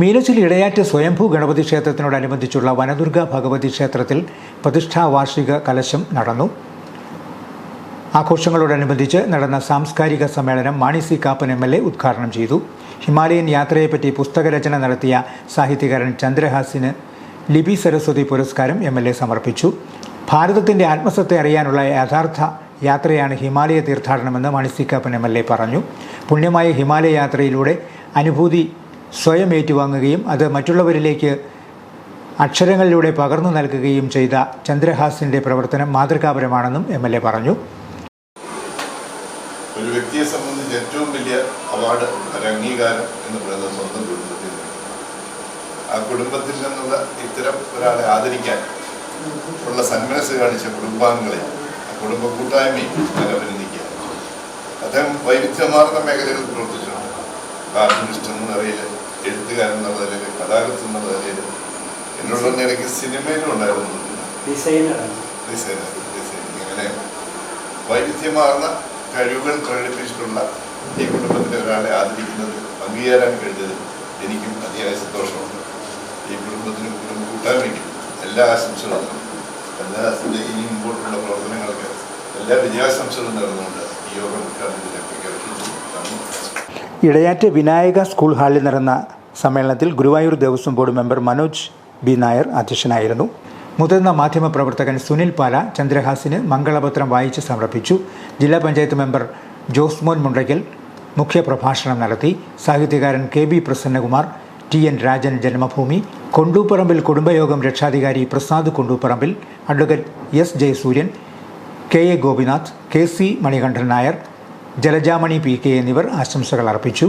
മീനച്ചിൽ ഇടയാറ്റ് സ്വയംഭൂ ഗണപതി ക്ഷേത്രത്തിനോടനുബന്ധിച്ചുള്ള വനദുർഗ ഭഗവതി ക്ഷേത്രത്തിൽ പ്രതിഷ്ഠാവാർഷിക കലശം നടന്നു. ആഘോഷങ്ങളോടനുബന്ധിച്ച് നടന്ന സാംസ്കാരിക സമ്മേളനം Mani C Kappan M L A ഉദ്ഘാടനം ചെയ്തു. ഹിമാലയൻ യാത്രയെപ്പറ്റി പുസ്തകരചന നടത്തിയ സാഹിത്യകാരൻ ചന്ദ്രഹാസിന് ലിബി സരസ്വതി പുരസ്കാരം എം എൽ എ സമർപ്പിച്ചു. ഭാരതത്തിന്റെ ആത്മസത്തെ അറിയാനുള്ള യഥാർത്ഥ യാത്രയാണ് Himalaya തീർത്ഥാടനമെന്ന് Mani C Kappan M L A പറഞ്ഞു. പുണ്യമായ ഹിമാലയ യാത്രയിലൂടെ അനുഭൂതി സ്വയം ഏറ്റുവാങ്ങുകയും അത് മറ്റുള്ളവരിലേക്ക് അക്ഷരങ്ങളിലൂടെ പകർന്നു നൽകുകയും ചെയ്ത ചന്ദ്രഹാസിന്റെ പ്രവർത്തനം മാതൃകാപരമാണെന്നും എം എൽ എ പറഞ്ഞു. ഒരു വ്യക്തിയെ സംബന്ധിച്ച് ഏറ്റവും വലിയ അവാർഡ് ഒരു അംഗീകാരം എന്ന് പറയുന്നത് സ്വന്തം കുടുംബത്തിൽ ആ കുടുംബത്തിൽ നിന്നുള്ള ഇത്തരം ഒരാളെ ആദരിക്കാൻ ഉള്ള സന്മനസ് കാണിച്ച കുടുംബാംഗങ്ങളെ കുടുംബ കൂട്ടായ്മയും അഭിനന്ദിക്കുക അദ്ദേഹം വൈവിധ്യമാർന്ന മേഖലകളിൽ പ്രവർത്തിച്ചിട്ടുണ്ട്. കാർട്ടൂണിസ്റ്റ് എന്ന നിലയിൽ എഴുത്തുകാരൻ എന്നുള്ള നിലയിൽ കഥാകൃത്ത് എന്ന നിലയിൽ. എന്നോട് എനിക്ക് സിനിമയിലും ഉണ്ടായിരുന്നു. Designer designer. ഇങ്ങനെ വൈവിധ്യമാർന്ന കഴിവുകൾ പ്രകടിപ്പിച്ചിട്ടുള്ള ഈ കുടുംബത്തിലെ ഒരാളെ ആദരിക്കുന്നത് അംഗീകാരം കഴിഞ്ഞത് എനിക്കും അതിയായ സന്തോഷമുണ്ട് ഈ കുടുംബത്തിന് കുടുംബം കൂട്ടാൻ വേണ്ടി എല്ലാ ആശംസകളും എല്ലാ ഇനി മുമ്പോട്ടുള്ള പ്രവർത്തനങ്ങൾക്ക് എല്ലാ വിജയാശംസകളും നേർന്നുകൊണ്ട് ഈ യോഗം ഉദ്ഘാടനത്തിൽ പ്രഖ്യാപിക്കുന്നു ഇടയാറ്റ് വിനായക സ്കൂൾ ഹാളിൽ നടന്ന സമ്മേളനത്തിൽ Guruvayur Devaswom board member Manoj B Nair അധ്യക്ഷനായിരുന്നു. മുതിർന്ന മാധ്യമപ്രവർത്തകൻ സുനിൽ പാല ചന്ദ്രഹാസിന് മംഗളപത്രം വായിച്ച് സമർപ്പിച്ചു. ജില്ലാ പഞ്ചായത്ത് മെമ്പർ ജോസ്മോൻ മുണ്ടയ്ക്കൽ മുഖ്യപ്രഭാഷണം നടത്തി. സാഹിത്യകാരൻ K B Prasannakumar T N Rajan Janmabhumi Kondooparambil കുടുംബയോഗം രക്ഷാധികാരി Prasad Kondooparambil advocate S Jayasuryan K A Gopinath K C Manikandan Nair Jalajamani P K എന്നിവർ ആശംസകൾ അർപ്പിച്ചു